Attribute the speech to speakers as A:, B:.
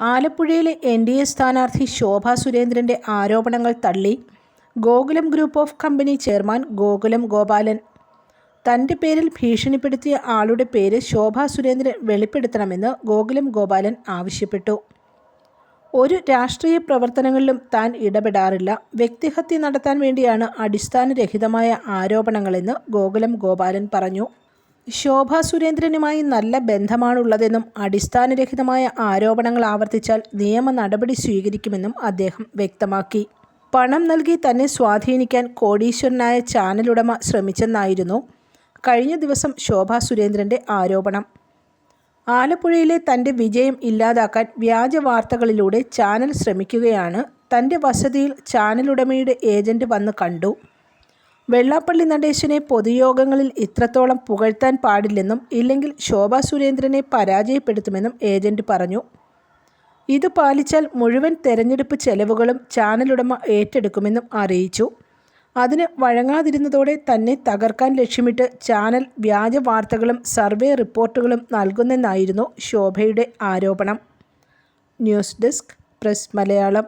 A: ആലപ്പുഴയിലെ N D A സ്ഥാനാർത്ഥി ശോഭ സുരേന്ദ്രന്റെ ആരോപണങ്ങൾ തള്ളി. Gokulam group of company chairman Gokulam Gopalan. തന്റെ പേരിൽ ഭീഷണിപ്പെടുത്തിയ ആളുടെ പേര് ശോഭ സുരേന്ദ്രൻ വെളിപ്പെടുത്തണമെന്ന് ഗോകുലം ഗോപാലൻ ആവശ്യപ്പെട്ടു. ഒരു രാഷ്ട്രീയ പ്രവർത്തനങ്ങളിലും താൻ ഇടപെടാറില്ല. വ്യക്തിഹത്യ നടത്താൻ വേണ്ടിയാണ് അടിസ്ഥാനരഹിതമായ ആരോപണങ്ങളെന്ന് ഗോകുലം ഗോപാലൻ പറഞ്ഞു. ശോഭ സുരേന്ദ്രനുമായി നല്ല ബന്ധമാണുള്ളതെന്നും അടിസ്ഥാനരഹിതമായ ആരോപണങ്ങൾ ആവർത്തിച്ചാൽ നിയമ നടപടി സ്വീകരിക്കുമെന്നും അദ്ദേഹം വ്യക്തമാക്കി. പണം നൽകി തന്നെ സ്വാധീനിക്കാൻ കോടീശ്വരനായ ചാനലുടമ ശ്രമിച്ചെന്നായിരുന്നു കഴിഞ്ഞ ദിവസം ശോഭ സുരേന്ദ്രന്റെ ആരോപണം. ആലപ്പുഴയിലെ തന്റെ വിജയം ഇല്ലാതാക്കാൻ വ്യാജ വാർത്തകളിലൂടെ ചാനൽ ശ്രമിക്കുകയാണ് തന്റെ വസതിയിൽ ചാനലുടമയുടെ ഏജന്റ് വന്ന് കണ്ടു. വെള്ളാപ്പള്ളി നടേശനെ പൊതുയോഗങ്ങളിൽ ഇത്രത്തോളം പുകഴ്ത്താൻ പാടില്ലെന്നും ഇല്ലെങ്കിൽ ശോഭാ സുരേന്ദ്രനെ പരാജയപ്പെടുത്തുമെന്നും ഏജന്റ് പറഞ്ഞു. ഇത് പാലിച്ചാൽ മുഴുവൻ തെരഞ്ഞെടുപ്പ് ചെലവുകളും ചാനലുടമ ഏറ്റെടുക്കുമെന്നും അറിയിച്ചു. അതിന് വഴങ്ങാതിരുന്നതോടെ തന്നെ തകർക്കാൻ ലക്ഷ്യമിട്ട് ചാനൽ വ്യാജ വാർത്തകളും സർവേ റിപ്പോർട്ടുകളും നൽകുന്നെന്നായിരുന്നു ശോഭയുടെ ആരോപണം.
B: News desk press Malayalam.